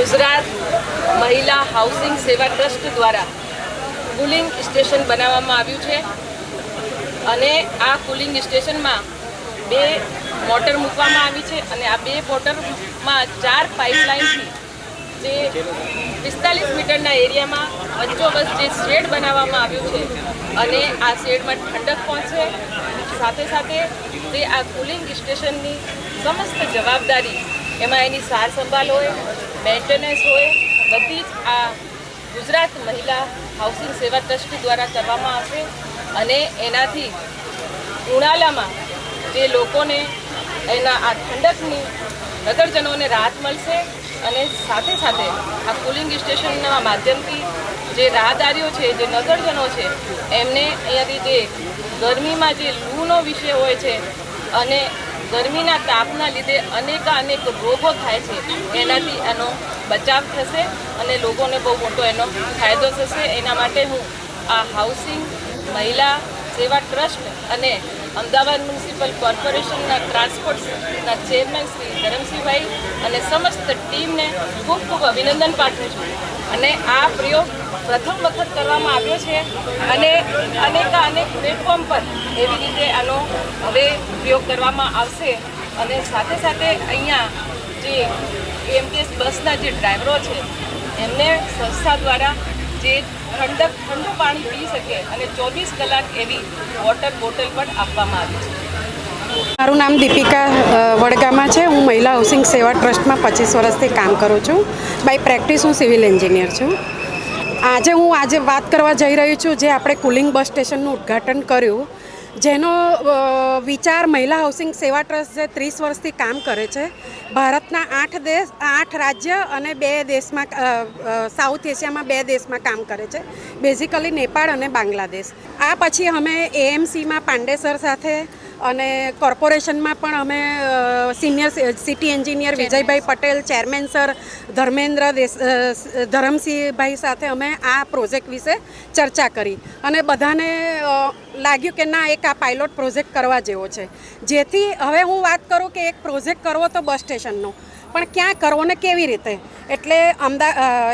ગુજરાત મહિલા હાઉસિંગ સેવા ટ્રસ્ટ દ્વારા કુલિંગ સ્ટેશન બનાવવામાં આવ્યું છે અને આ કુલિંગ સ્ટેશનમાં બે મોટર મૂકવામાં આવી છે અને આ બે મોટરમાં ચાર પાઇપલાઇનથી જે પિસ્તાલીસ મીટરના એરિયામાં વચ્ચોવચ જે શેડ બનાવવામાં આવ્યું છે અને આ શેડમાં ઠંડક પહોંચશે સાથે સાથે તે આ કુલિંગ સ્ટેશનની સમસ્ત જવાબદારી એમાં એની સાર સંભાળ હોય મેન્ટેનન્સ હોય, બધી જ આ ગુજરાત મહિલા હાઉસિંગ સેવા ટ્રસ્ટ દ્વારા કરવામાં આવશે અને એનાથી ઉણાલામાં જે લોકોને એના આ ઠંડકની નગરજનોને રાહત મળશે અને સાથે સાથે આ કુલિંગ સ્ટેશનના માધ્યમથી જે રાહદારીઓ છે, જે નગરજનો છે, એમને અહીંયાથી જે ગરમીમાં જે લૂનો વિષય હોય છે અને ગરમીના તાપના લીધે અનેકા અનેક રોગો થાય છે. એનાથી એનો બચાવ થશે અને લોકોને બહુ મોટો એનો ફાયદો થશે. એના માટે હું આ હાઉસિંગ મહિલા સેવા ટ્રસ્ટ અને અમદાવાદ મ્યુનિસિપલ કોર્પોરેશનના ટ્રાન્સપોર્ટના ચેરમેન શ્રી ધરમસિંહભાઈ અને સમસ્ત ટીમને ખૂબ ખૂબ અભિનંદન પાઠવું છું. અને આ પ્રયોગ પ્રથમ વખત કરવામાં આવ્યો છે અને અનેકા અનેક પ્લેટફોર્મ પર એવી રીતે આનો હવે પ્રયોગ કરવામાં આવશે. અને સાથે સાથે અહીંયા જે એમટીએસ બસના જે ડ્રાઈવરો છે, એમને સંસ્થા દ્વારા જે ઠંડક, ઠંડુ પાણી પી શકે અને ચોવીસ કલાક એવી વોટર બોટલ પણ આપવામાં આવી છે. મારું નામ દીપિકા વડગામાં છે. હું મહિલા હાઉસિંગ સેવા ટ્રસ્ટમાં પચીસ વર્ષથી કામ કરું છું. બાય પ્રેક્ટિસ હું સિવિલ એન્જિનિયર છું. આજે હું આજે વાત કરવા જઈ રહી છું જે આપણે કુલિંગ બસ સ્ટેશનનું ઉદ્ઘાટન કર્યું, જેનો વિચાર મહિલા હાઉસિંગ સેવા ટ્રસ્ટ જે ત્રીસ વર્ષથી કામ કરે છે, ભારતના આઠ દેશ, આઠ રાજ્ય અને બે દેશમાં સાઉથ એશિયામાં બે દેશમાં કામ કરે છે. બેઝિકલી નેપાળ અને બાંગ્લાદેશ. આ પછી અમે એએમસીમાં પાંડેસર સાથે અને કોર્પોરેશનમાં પણ અમે senior city engineer Vijaybhai Patel chairman sir Dharmendra Dharamsinhbhai સાથે અમે આ પ્રોજેક્ટ વિશે ચર્ચા કરી. અને બધાને લાગ્યું કે ના એક આ પાયલોટ પ્રોજેક્ટ કરવા જેવો છે. જેથી હવે હું વાત કરું કે એક પ્રોજેક્ટ કરવો તો બસ સ્ટેશનનો. પણ ક્યાં કરવો ને કેવી રીતે? એટલે અમદા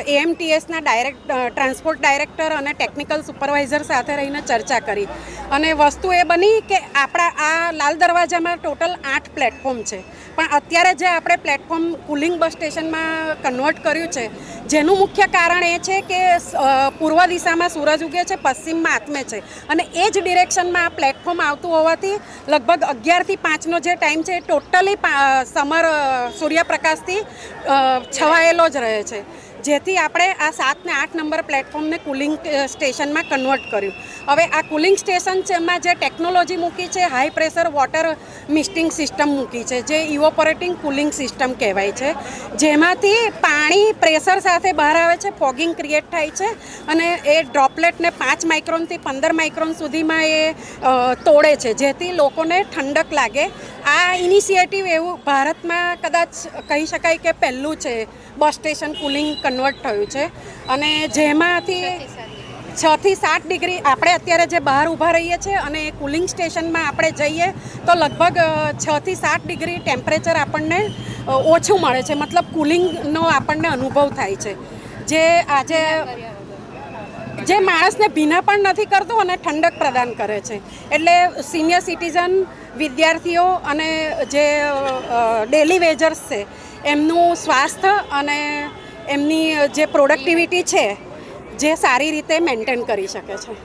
એએમટીએસના ડાયરેક્ટ ટ્રાન્સપોર્ટ ડાયરેક્ટર અને ટેકનિકલ સુપરવાઇઝર સાથે રહીને ચર્ચા કરી. અને વસ્તુ એ બની કે આપણા આ લાલ દરવાજામાં ટોટલ આઠ પ્લેટફોર્મ છે. પણ અત્યારે જે આપણે પ્લેટફોર્મ કુલિંગ બસ સ્ટેશનમાં કન્વર્ટ કર્યું છે જેનું મુખ્ય કારણ એ છે કે પૂર્વ દિશામાં સૂરજ ઉગે છે પશ્ચિમમાં આત્મે છે. અને એ જ ડિરેક્શનમાં આ પ્લેટફોર્મ આવતું હોવાથી લગભગ અગિયારથી પાંચનો જે ટાઈમ છે એ ટોટલી સમર સૂર્યપ્રકાશથી અ, છવાયેલો જ રહે છે. જેથી આપણે આ સાત ને આઠ નંબર પ્લેટફોર્મને કુલિંગ સ્ટેશનમાં કન્વર્ટ કર્યું. હવે આ કુલિંગ સ્ટેશન એમાં જે ટેકનોલોજી મૂકી છે, high pressure water misting system મૂકી છે, જે ઇવોપરેટિંગ કુલિંગ સિસ્ટમ કહેવાય છે. જેમાંથી પાણી પ્રેશર સાથે બહાર આવે છે, ફોગિંગ ક્રિએટ થાય છે અને એ ડ્રોપલેટને પાંચ માઇક્રોનથી પંદર માઇક્રોન સુધીમાં એ તોડે છે. જેથી લોકોને ઠંડક લાગે આ ઇનિશિયેટિવ એવું ભારતમાં કદાચ કહી શકાય કે પહેલું છે. બસ સ્ટેશન કુલિંગ કન્વર્ટ થયું છે. અને જેમાંથી છ થી સાત ડિગ્રી આપણે અત્યારે જે બહાર ઊભા રહીએ છીએ અને કુલિંગ સ્ટેશનમાં આપણે જઈએ તો લગભગ છ થી સાત ડિગ્રી ટેમ્પરેચર આપણને ઓછું મળે છે. મતલબ કુલિંગનો આપણને અનુભવ થાય છે. જે આજે જે માણસને ભીના પણ નથી કરતું અને ઠંડક પ્રદાન કરે છે. એટલે સિનિયર સિટીઝન વિદ્યાર્થીઓ અને જે ડેલી વેજર્સ છે, એમનું સ્વાસ્થ્ય અને એમની જે પ્રોડક્ટિવિટી છે, જે સારી રીતે મેન્ટેન કરી શકે છે.